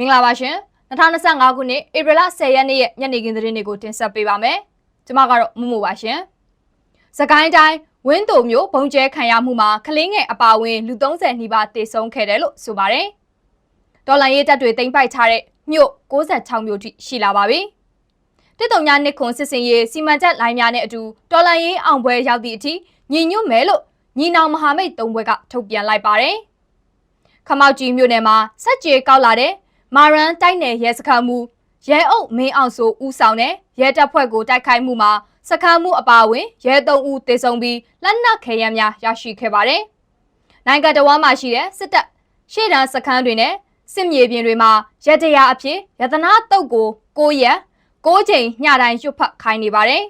မင်္ဂလာပါရှင်2025ခုနှစ်ဧပြီလ10ရက်နေ့ရဲ့ညနေခင်းသတင်းတွေကိုတင်ဆက်ပေးပါမယ်ကျွန်မကတော့မမို့ပါရှင်စကိုင်းတိုင်းဝင်းတုံမျိုးဘုံကျဲခံရမှုမှာကလင်းငယ်အပါအဝင်လူ30နီးပါးတေဆုံးခဲ့တယ်လို့ဆိုပါတယ်ဒေါ်လာရေးတက်တွေတင်ပိုက်ထားတဲ့မြို့66မြို့ထိရှိလာပါပြီတစ်တုံညာနှစ်ခွန်စစ်စင်ရေးစီမံချက်လိုင်းများနဲ့အတူတော်လန်ရေးအောင်ပွဲရောက်သည့်အထိညီညွတ်မယ်လို့ညီနောင်မဟာမိတ်သုံးဘွဲကထုတ်ပြန်လိုက်ပါတယ်ခမောက်ကြီးမြို့နယ်မှာစက်ကြေကောက်လာတဲ့ မာရန်တိုက်နယ်ရဲစခန်းမှုရဲအုပ်မင်းအောင်ဆိုဦးဆောင်တဲ့ရဲတပ်ဖွဲ့ကိုတိုက်ခိုက်မှုမှာစခန်းမှုအပါအဝင်ရဲသုံးဦးသေဆုံးပြီးလက်နက်ခဲယမ်းများရရှိခဲ့ပါတယ်။နိုင်ငံတော်မှာရှိတဲ့စစ်တပ်ရှေ့တန်းစခန်းတွေနဲ့စစ်မြေပြင်တွေမှာရတရာအဖြစ်ရတနာတုတ်ကိုကိုရက်ကိုချိန်ညတိုင်းရွတ်ဖတ်ခိုင်းနေပါတယ်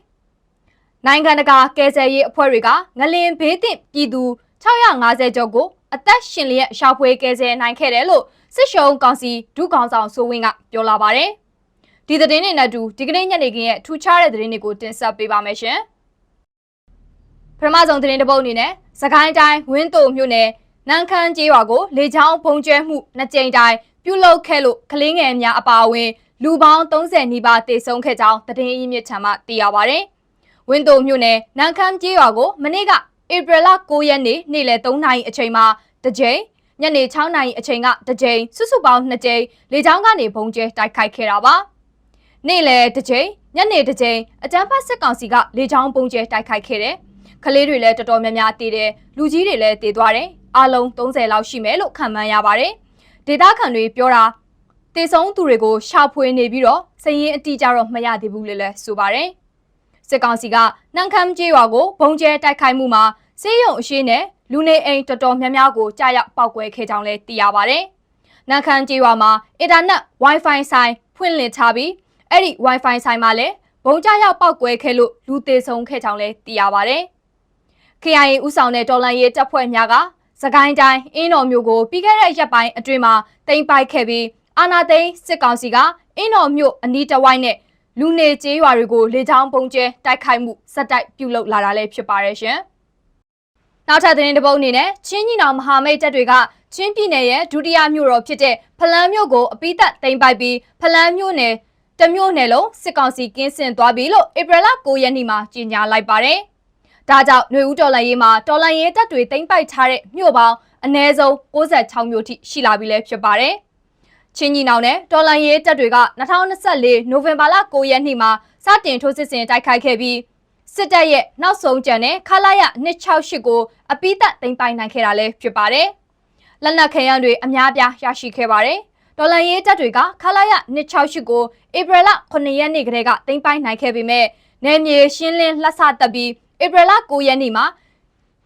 ။နိုင်ငံတကာကယ်ဆယ်ရေးအဖွဲ့တွေကငလင်ဘေးသင့်ပြည်သူ650ကျော်ကိုအသက်ရှင်လျက်ရှာဖွေကယ်ဆယ်နိုင်ခဲ့တယ်လို့ စစ်ရှုံးကောင်စီဒုကောင်ဆောင်ဆိုဝင်းကပြောလာပါတယ်။ဒီသတင်းတွေနဲ့အတူဒီကနေ့ညနေခင်းရဲ့ထူးခြားတဲ့သတင်းတွေကိုတင်ဆက်ပေးပါမယ်ရှင်။ပထမဆုံးသတင်းတစ်ပုဒ်အနေနဲ့စကိုင်းတိုင်းဝင်းတုံမြို့နယ်နန်းခမ်းကျေးရွာကိုလေချောင်းဖုံကျဲမှုနှစ်ကြိမ်တိုင်ပြုလုပ်ခဲ့လို့ကလေးငယ်များအပါအဝင်လူပေါင်း30နီးပါးတေဆုံးခဲ့ကြောင်းသတင်းရင်းမြစ်ထံမှသိရပါဗျ။ဝင်းတုံမြို့နယ်နန်းခမ်းကျေးရွာကိုမနေ့ကဧပြီလ9ရက်နေ့နေ့လယ်3နာရီအချိန်မှာတကြိမ် ညနေ6နာရီအချိန်ကတစ်ကြိမ်စုစုပေါင်း2ကြိမ်လေကြောင်းကနေဘုံကျဲတိုက်ခိုက်ခဲ့တာပါနေ့လယ်တစ်ကြိမ်ညနေတစ်ကြိမ်အကြမ်းဖက်စစ်ကောင်စီကလေကြောင်းဘုံကျဲတိုက်ခိုက်ခဲ့တယ်ကလေးတွေလည်းတော်တော်များများတည်တယ်လူကြီးတွေလည်းတည်သွားတယ်အလုံး30လောက်ရှိမယ်လို့ခန့်မှန်းရပါတယ်ဒေတာခန်တွေပြောတာတေဆုံးသူတွေကိုရှာဖွေနေပြီးတော့စရင်အတိအကျတော့မရသေးဘူးလေလဲဆိုပါတယ်စစ်ကောင်စီကနှံခမ်းကျေးရွာကိုဘုံကျဲတိုက်ခိုက်မှုမှာစေးရုံအရှိနဲ့ လူနေအိမ်တော်တော်များများကိုကြားရောက်ပောက်ကွဲခဲ့ကြောင်းလည်းသိရပါဗျ။နန်ခမ်းကျေးရွာမှာအင်တာနက် Wi-Fi ဆိုင်ဖွင့်လှစ်ထားပြီးအဲ့ဒီ Wi-Fi ဆိုင်မှာလည်းဘုံကြားရောက်ပောက်ကွဲခဲ့လို့လူသေးဆုံးခဲ့ကြောင်းလည်းသိရပါဗျ။ KIA ဥဆောင်တဲ့တော်လန်ရေးတပ်ဖွဲ့များကစကိုင်းတိုင်းအင်းတော်မြို့ကိုပြီးခဲ့တဲ့ရက်ပိုင်းအတွင်းမှာတင်ပိုက်ခဲ့ပြီးအာနာသိန်းစစ်ကောင်စီကအင်းတော်မြို့အနီးတစ်ဝိုက်နဲ့လူနေကျေးရွာတွေကိုလေကြောင်းပုံကျဲတိုက်ခိုက်မှုစက်တိုက်ပြုလုပ်လာတာလည်းဖြစ်ပါရဲ့ရှင်။ နောက်ထပ်သတင်းတစ်ပုဒ်အနေနဲ့ချင်းညီနောင်မဟာမိတ်တပ်တွေကချင်းပြည်နယ်ရဲ့ဒုတိယမြို့တော်ဖြစ်တဲ့ဖလန်းမြို့ကိုအပိသက်သိမ်းပိုက်ပြီးဖလန်းမြို့နယ်တမြို့နယ်လုံးစစ်ကောင်စီကင်းစင်သွားပြီလို့ဧပြီလ9ရက်နေ့မှာကြေညာလိုက်ပါတယ်။ဒါကြောင့်ຫນွေဦးတော်လန်ရေးမှာတော်လန်ရေးတပ်တွေသိမ်းပိုက်ထားတဲ့မြို့ပေါင်းအနည်းဆုံး66မြို့ထိရှိလာပြီလည်းဖြစ်ပါတယ်။ချင်းညီနောင်နဲ့တော်လန်ရေးတပ်တွေက2024နိုဝင်ဘာလ9ရက်နေ့မှာစတင်ထိုးစစ်ဆင်တိုက်ခိုက်ခဲ့ပြီး စစ်တပ်ရဲ့နောက်ဆုံးကြံတဲ့ခလာရ268ကိုအပိသက်သိမ်းပိုင်နိုင်ခဲ့တာလည်းဖြစ်ပါတယ်။လက်နက်ခဲယမ်းတွေအများပြားရရှိခဲ့ပါတယ်။ဒေါ်လာရေးတပ်တွေကခလာရ268ကိုဧပြီလ9ရက်နေ့ကတည်းကသိမ်းပိုင်နိုင်ခဲ့ပေမဲ့နယ်မြေရှင်းလင်းလှဆတက်ပြီးဧပြီလ9ရက်နေ့မှာ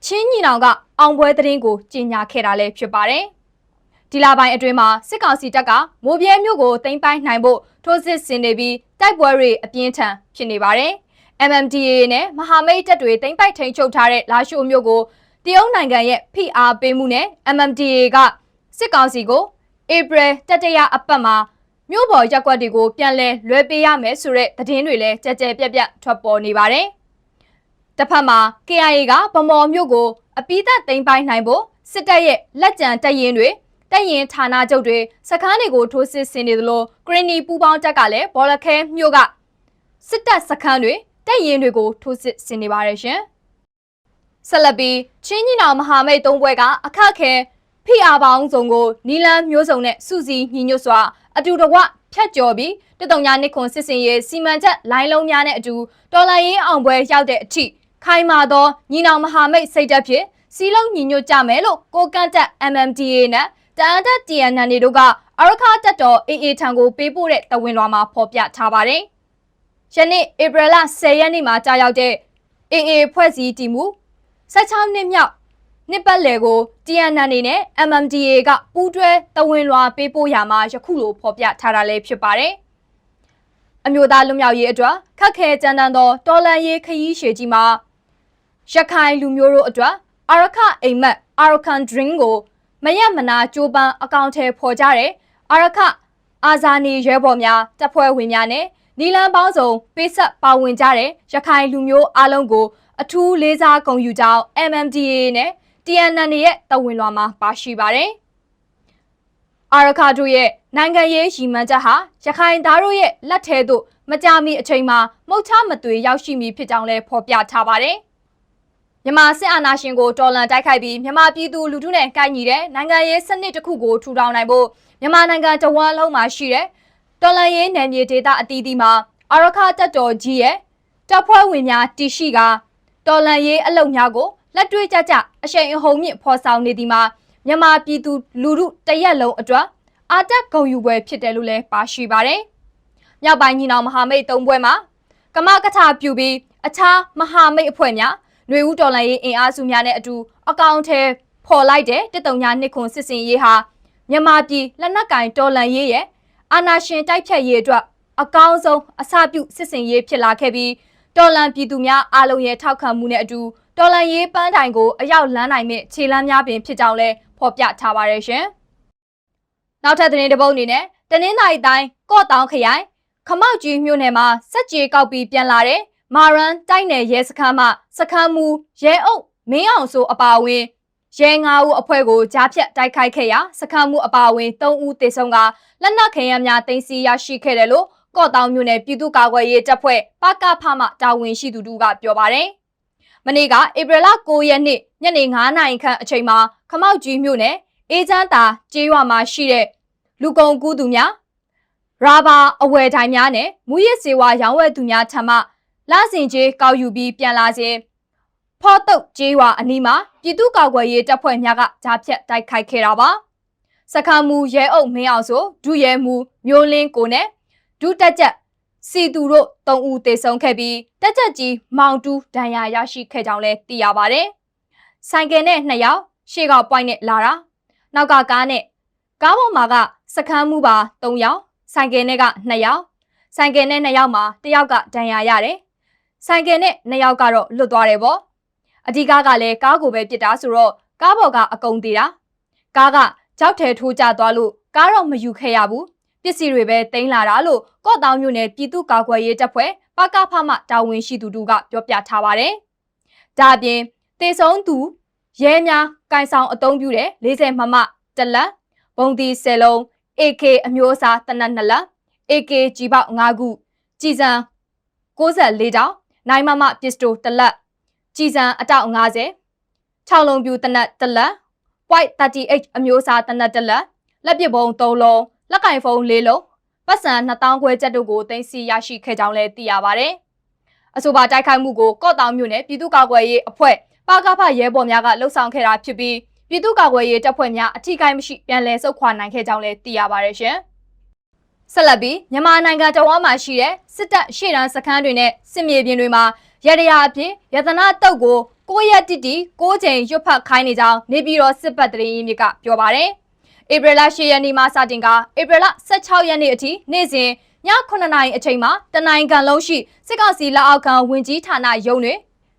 ချင်းညီနောင်ကအောင်ပွဲသတင်းကိုကြေညာခဲ့တာလည်းဖြစ်ပါတယ်။ဒီလပိုင်းအတွင်းမှာစစ်ကောင်စီတပ်ကမိုးပြဲမြို့ကိုသိမ်းပိုင်နိုင်ဖို့ထိုးစစ်ဆင်နေပြီးတိုက်ပွဲတွေအပြင်းထန်ဖြစ်နေပါတယ်။ MMDA နဲ့မဟာမိတ်တပ်တွေတင်ပိုက်ထိန်ချုပ်ထားတဲ့လာရှိုမြို့ကိုတရုတ်နိုင်ငံရဲ့ဖိအားပေးမှုနဲ့ MMDA ကစစ်ကောင်စီကိုဧပြီတတရအပတ်မှာမြို့ပေါ်ရက်ကွက်တွေကိုပြန်လဲလွှဲပေးရမယ်ဆိုတဲ့သတင်းတွေလည်းကြကြပြက်ပြက်ထွက်ပေါ်နေပါတယ်။တစ်ဖက်မှာ KIA ကဗမော်မြို့ကိုအပိသက်သိမ်းပိုင်းနိုင်ဖို့စစ်တပ်ရဲ့လက်ကျန်တပ်ရင်းတွေတပ်ရင်ဌာနချုပ်တွေစခန်းတွေကိုထိုးစစ်ဆင်နေသလိုဂရနီပူပေါင်းတပ်ကလည်းဘော်လခဲမြို့ကစစ်တပ်စခန်းတွေ တပ်ရင်တွေကိုထိုးစစ်ဆင်နေပါတယ်ရှင်။ဆက်လက်ပြီးချင်းညီနောင်မဟာမိတ်သုံးဘွဲကအခက်ခဲဖိအားပေါင်းစုံကိုနီလန်မျိုးစုံနဲ့စုစည်းညီညွတ်စွာအတူတကွဖြတ်ကျော်ပြီးတတုံညာနှစ်ခွန်စစ်စင်ရေးစီမံချက်လိုင်းလုံးများနဲ့အတူတော်လိုင်းရေးအောင်ပွဲရောက်တဲ့အထိခိုင်မာသောညီနောင်မဟာမိတ်စိတ်ဓာတ်ဖြင့်စီလုံးညီညွတ်ကြမယ်လို့ကိုကန့်တက် MMDA နဲ့တန်တက် TNN တို့ကအရခတက်တော် AA ထံကိုပေးပို့တဲ့တဝင်လွှာမှာဖော်ပြထားပါတယ်။ ယနေ့ဧပြီလ10ရက်နေ့မှာကြာရောက်တဲ့ AA ဖွဲ့စည်းတည်မှု16နှစ်မြောက်နှစ်ပတ်လည်ကို TNN အနေနဲ့ MMDA ကပူးတွဲတဝင်လွှာပေးပို့ရမှာယခုလိုဖော်ပြထားတာလည်းဖြစ်ပါတယ်။အမျိုးသားလူမျိုးရေးအတွက်ခက်ခဲကြမ်းတမ်းသောတော်လန်ရေးခရီးရှည်ကြီးမှာရခိုင်လူမျိုးတို့အတွက်အာရခအိမ်မက်အာရကန်ဒရင်းကိုမရက်မနာကြိုးပမ်းအကောင့်ထဲပေါ်ကြတဲ့အာရခအာဇာနည်ရဲဘော်များတပ်ဖွဲ့ဝင်များနဲ့ နီလန်ပေါင်းစုံပေးဆက်ပါဝင်ကြတဲ့ရခိုင်လူမျိုးအလုံးကို အထူးလေးစားဂုဏ်ယူကြောင်း MMDA နဲ့ TNN ရဲ့တဝင်လွှာမှာပါရှိပါတယ်။အာရခါတို့ရဲ့နိုင်ငံရေးရည်မှန်းချက်ဟာရခိုင်သားတို့ရဲ့လက်ထဲသို့မကြမီအချိန်မှာမှုတ်ချမသွေရောက်ရှိမည်ဖြစ်ကြောင်းလည်းဖော်ပြထားပါတယ်။မြန်မာစစ်အာဏာရှင်ကိုတော်လှန်တိုက်ခိုက်ပြီးမြန်မာပြည်သူလူထုနဲ့ကိုက်ညီတဲ့နိုင်ငံရေးစနစ်တစ်ခုကိုထူထောင်နိုင်ဖို့မြန်မာနိုင်ငံတဝန်းလုံးမှာရှိတဲ့ တော်လှန်ရေးနယ်မြေဒေသအသီးသီးမှာအာရခတပ်တော်ကြီးရဲ့တပ်ဖွဲ့ဝင်များတည်ရှိကတော်လှန်ရေးအလုပ်များကိုလက်တွေ့ကြကြအရှိန်အဟုန်မြင့်ဖော်ဆောင်နေသည်မှာမြန်မာပြည်သူလူထုတရက်လုံးအတွက်အာတက်ဂုံယူပွဲဖြစ်တယ်လို့လည်းပါရှိပါတယ်။မြောက်ပိုင်းညီနောင်မဟာမိတ်သုံးပွဲမှာကမကထပြုပြီးအခြားမဟာမိတ်အဖွဲ့များຫນွေဦးတော်လှန်ရေးအင်အားစုများနဲ့အတူအကောင့်ထဲဖော်လိုက်တဲ့တစ်တုံညာနှစ်ခွန်စစ်စင်ရေးဟာမြန်မာပြည်လက်နက်ကင်တော်လှန်ရေးရဲ့ အာဏာရှင်တိုက်ဖြတ်ရေးအတွက်အကောင်းဆုံးအစပြုစစ်စင်ရေးဖြစ်လာခဲ့ပြီးတော်လန်ပြည်သူများအားလုံးရဲ့ထောက်ခံမှုနဲ့အတူတော်လန်ရေးပန်းတိုင်ကိုအရောက်လန်းနိုင်မဲ့ခြေလမ်းများပင်ဖြစ်ကြောင်းလည်းဖော်ပြထားပါရရှင်။နောက်ထပ်သတင်းတစ်ပုဒ်အနေနဲ့တနင်္သာရီတိုင်းကော့တောင်ခရိုင်ခမောက်ကြီးမြို့နယ်မှာစက်ကြေကောက်ပြီးပြန်လာတဲ့မာရန်တိုက်နယ်ရဲစခန်းမှစခန်းမူရဲအုပ်မင်းအောင်ဆိုအပါအဝင် ရဲ၅ဦးအဖွဲ့ကိုကြားဖြတ်တိုက်ခိုက်ခဲ့ရာစခန်းမှုအပါအဝင်၃ဦးသေဆုံးကလက်နက်ခဲယမ်းများတင်စီရရှိခဲ့တယ်လို့ကော့တောင်မြို့နယ်ပြည်သူ့ကာကွယ်ရေးတပ်ဖွဲ့ပကဖမှတာဝန်ရှိသူတို့ကပြောပါတယ်။မနေ့ကဧပြီလ9ရက်နေ့ညနေ9နာရီခန့်အချိန်မှာခမောက်ကြီးမြို့နယ်အေးချမ်းသာကျေးရွာမှာရှိတဲ့လူကုန်ကူးသူများရာဘာအဝယ်တိုင်းများနဲ့မူရစ်စေဝါရောင်းဝယ်သူများထံမှလဆင်ကျေးကောက်ယူပြီးပြန်လာစဉ် ဖော့တုတ်ကျေးရွာအနီးမှာပြည်သူ့ကာကွယ်ရေးတပ်ဖွဲ့များကဂျားဖြတ်တိုက်ခိုက်ခဲ့တာပါစခန်းမူရဲအုပ်မင်းအောင်ဆိုဒုရဲမူမျိုးလင်းကိုနဲ့ဒုတက်ချက်စီသူတို့၃ဦးသေဆုံးခဲ့ပြီးတက်ချက်ကြီးမောင်တူးဒဏ်ရာရရှိခဲ့ကြောင်းလည်းသိရပါတယ်။ဆိုင်ကယ်နဲ့နှစ်ယောက်ရှေ့ကပွိုင်းနဲ့လာတာနောက်ကကားနဲ့ကားပေါ်မှာကစခန်းမှုပါ၃ယောက်ဆိုင်ကယ်နဲ့က2ယောက်ဆိုင်ကယ်နဲ့2ယောက်မှာတစ်ယောက်ကဒဏ်ရာရတယ်ဆိုင်ကယ်နဲ့2ယောက်ကတော့လွတ်သွားတယ်ပေါ့ အဓိကကလည်းကားကိုပဲပြစ်တာဆိုတော့ကားပေါ်ကအကုံသေးတာကားကကြောက်ထဲထိုးကျသွားလို့ကားတော့မယူခဲ့ရဘူးပစ္စည်းတွေပဲတင်လာတာလို့ကော့တောင်မြို့နယ်ပြည်သူ့ကာကွယ်ရေးတပ်ဖွဲ့ပကဖမှတာဝန်ရှိသူတို့ကပြောပြထားပါတယ်ဒါအပြင်တေဆုံးသူရဲများကင်ဆောင်အုံပြုတဲ့40မမတလက်ဘုံဒီ10လုံး AK အမျိုးအစားတနက်2လက် AK ကြီးပေါက်5ခုကြည်စံ64တောင်နိုင်မမပစ္စတိုတလက် ကြည်စံအတောက်50 6လုံးပြူတနက်တလက် white 38အမျိုးအစားတနက်တလက်လက်ပစ်ဘုံ3လုံးလက်ကင်ဖုန်း၄လုံးပတ်စံ2000ခွဲကျပ်တို့ကိုတင်စီရရှိခဲ့ကြောင်းလည်းသိရပါဗျ။အဆိုပါတိုက်ခိုက်မှုကိုကော့တောင်မြို့နယ်ပြည်သူ့ကာကွယ်ရေးအဖွဲ့ပါကဖရဲဘော်များကလှုပ်ဆောင်ခဲ့တာဖြစ်ပြီးပြည်သူ့ကာကွယ်ရေးတပ်ဖွဲ့များအထူးကိုင်းမရှိပြန်လည်ဆုတ်ခွာနိုင်ခဲ့ကြောင်းလည်းသိရပါရရှင်။ဆက်လက်ပြီးမြန်မာနိုင်ငံတော်ဝမ်းမှာရှိတဲ့စစ်တပ်ရှေ့တန်းစခန်းတွေနဲ့စစ်မြေပြင်တွေမှာ ရရရာအဖြစ်ယတနာတုတ်ကို9ရက်တိတိ9ချိန်ရွတ်ဖတ်ခိုင်းနေကြောင်းနေပြည်တော်စစ်ပတ်တရင်မြစ်ကပြောပါတယ်။ဧပြီလ10ရက်နေ့မှစတင်ကဧပြီလ16ရက်နေ့အထိနေ့စဉ်ည9နာရီအချိန်မှာတနိုင်ကန်လုံးရှိစစ်ကောင်စီလက်အောက်ခံဝင်ကြီးဌာနရုံးတွေ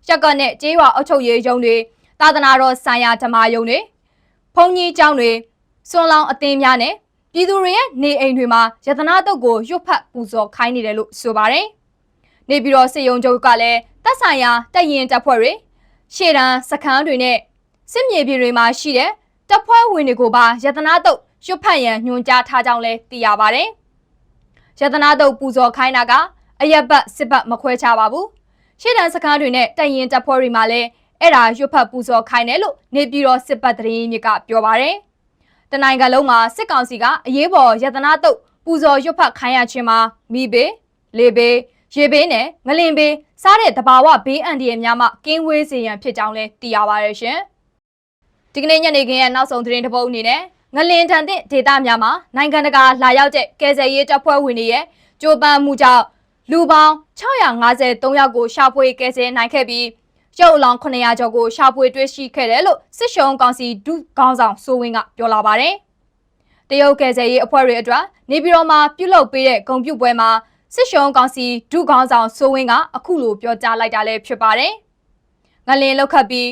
ရက်ကနဲ့ကျေးရွာအုပ်ချုပ်ရေးရုံးတွေသာသနာတော်ဆိုင်ရာဓမ္မရုံးတွေဘုံကြီးကျောင်းတွေစွန်လောင်အသင်းများနဲ့ပြည်သူတွေရဲ့နေအိမ်တွေမှာယတနာတုတ်ကိုရွတ်ဖတ်ပူဇော်ခိုင်းနေတယ်လို့ဆိုပါတယ်။နေပြည်တော်စစ်ရုံးချုပ်ကလည်း တပ်ဆိုင်ရာတပ်ရင်တပ်ဖွဲ့တွေရှေ့တန်းစခန်းတွေနဲ့စစ်မြေပြင်တွေမှာရှိတဲ့တပ်ဖွဲ့ဝင်တွေကိုပါယတနာတုတ်ရွတ်ဖတ်ရန်ညွှန်ကြားထားကြောင်းလည်းသိရပါတယ်။ယတနာတုတ်ပူဇော်ခိုင်းတာကအရက်ဘတ်စစ်ဘတ်မခွဲခြားပါဘူး။ရှေ့တန်းစကားတွေနဲ့တိုင်ရင်တပ်ဖွဲ့တွေမှာလည်းအဲ့ဒါရွတ်ဖတ်ပူဇော်ခိုင်းတယ်လို့နေပြည်တော်စစ်ဘတ်သတင်းမြစ်ကပြောပါတယ်။တနိုင်ငံလုံးမှာစစ်ကောင်စီကအရေးပေါ်ယတနာတုတ်ပူဇော်ရွတ်ဖတ်ခိုင်းရခြင်းမှာမိဘေးလေဘေး ရေဘေးနဲ့ငလင်ဘေးစားတဲ့တဘာဝဘေးအန္တရာယ်များမှကင်းဝေးစေရန်ဖြစ်ကြောင်းလည်းသိရပါတယ်ရှင်။ဒီကနေ့ညနေခင်းရဲ့နောက်ဆုံးသတင်းတစ်ပုဒ်အနေနဲ့ငလင်တန်တဲ့ဒေသများမှာနိုင်ငံတကာလာရောက်တဲ့ကယ်ဆယ်ရေးတပ်ဖွဲ့ဝင်တွေရဲ့ကြိုးပမ်းမှုကြောင့်လူပေါင်း653ယောက်ကိုရှာဖွေကယ်ဆယ်နိုင်ခဲ့ပြီးရုပ်အလောင်း900ကျော်ကိုရှာဖွေတွေ့ရှိခဲ့တယ်လို့စစ်ရှုံကောင်စီဒုခေါင်းဆောင်စိုးဝင်းကပြောလာပါတယ်။တရုတ်ကယ်ဆယ်ရေးအဖွဲ့တွေအတွက်နေပြည်တော်မှာပြုလုပ်ပေးတဲ့ဂုံပြုပွဲမှာ စစ်ရှုံကောင်စီဒုခေါင်းဆောင်စိုးဝင်းကအခုလိုပြောကြားလိုက်တာလည်းဖြစ်ပါတယ်။ငလင်လောက်ခတ်ပြီး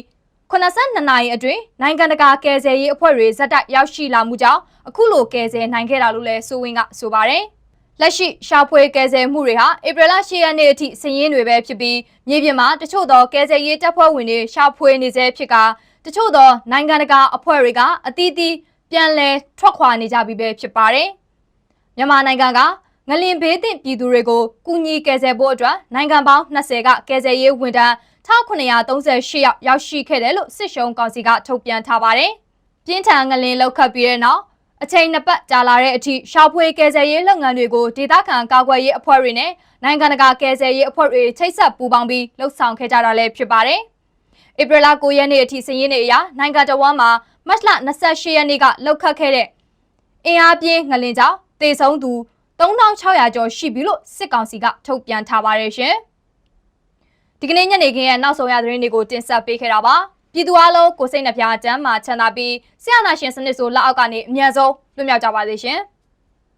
82နာရီအတွင်းနိုင်ငံတကာကယ်ဆယ်ရေးအဖွဲ့တွေဇက်တိုက်ရောက်ရှိလာမှုကြောင့်အခုလိုကယ်ဆယ်နိုင်ခဲ့တာလို့လည်းစိုးဝင်းကဆိုပါတယ်။လက်ရှိရှာဖွေကယ်ဆယ်မှုတွေဟာဧပြီလ10ရက်နေ့အထိစည်ရင်းတွေပဲဖြစ်ပြီးမြေပြင်မှာတချို့သောကယ်ဆယ်ရေးတပ်ဖွဲ့ဝင်တွေရှာဖွေနေဆဲဖြစ်ကတချို့သောနိုင်ငံတကာအဖွဲ့တွေကအသီးသီးပပြန်လည်ထွက်ခွာနေကြပြီပဲဖြစ်ပါတယ်။မြန်မာနိုင်ငံက ငလင်ဘေးသင့်ပြည်သူတွေကိုကူညီကယ်ဆယ်ဖို့အတွက်နိုင်ငံပေါင်း20ကကယ်ဆယ်ရေးဝန်ထမ်း1938ယောက်ရောက်ရှိခဲ့တယ်လို့စစ်ရှုံးကောင်စီကထုတ်ပြန်ထားပါတယ်။ပြင်းထန်ငလင်လောက်ခတ်ပြီးတဲ့နောက်အချိန်နှစ်ပတ်ကြာလာတဲ့အထိရှောက်ဖွေကယ်ဆယ်ရေးလုပ်ငန်းတွေကိုဒေသခံကာကွယ်ရေးအဖွဲ့တွေနဲ့နိုင်ငံတကာကယ်ဆယ်ရေးအဖွဲ့တွေချိတ်ဆက်ပူးပေါင်းပြီးလှုပ်ဆောင်ခဲ့ကြတာလည်းဖြစ်ပါတယ်။ဧပြီလ9ရက်နေ့အထိစည်ရင်းနေအရနိုင်ငံတော်ဝန်မှာမတ်လ28ရက်နေ့ကလှုပ်ခတ်ခဲ့တဲ့အင်အားပြင်းငလင်ကြောင့်တေဆုံးသူ 3600ကျော်ရှိပြီလို့စစ်ကောင်စီကထုတ်ပြန်ထားပါတယ်ရှင်။ဒီကနေ့ညနေခင်းရဲ့နောက်ဆုံးရသတင်းတွေကိုတင်ဆက်ပေးခဲ့တာပါ။ပြည်သူအလုံးကိုစိတ်နှပြချမ်းမာချမ်းသာပြီးဆရာနာရှင်စနစ်ဆိုလက်အောက်ကနေအမြန်ဆုံးလွတ်မြောက်ကြပါစေရှင်။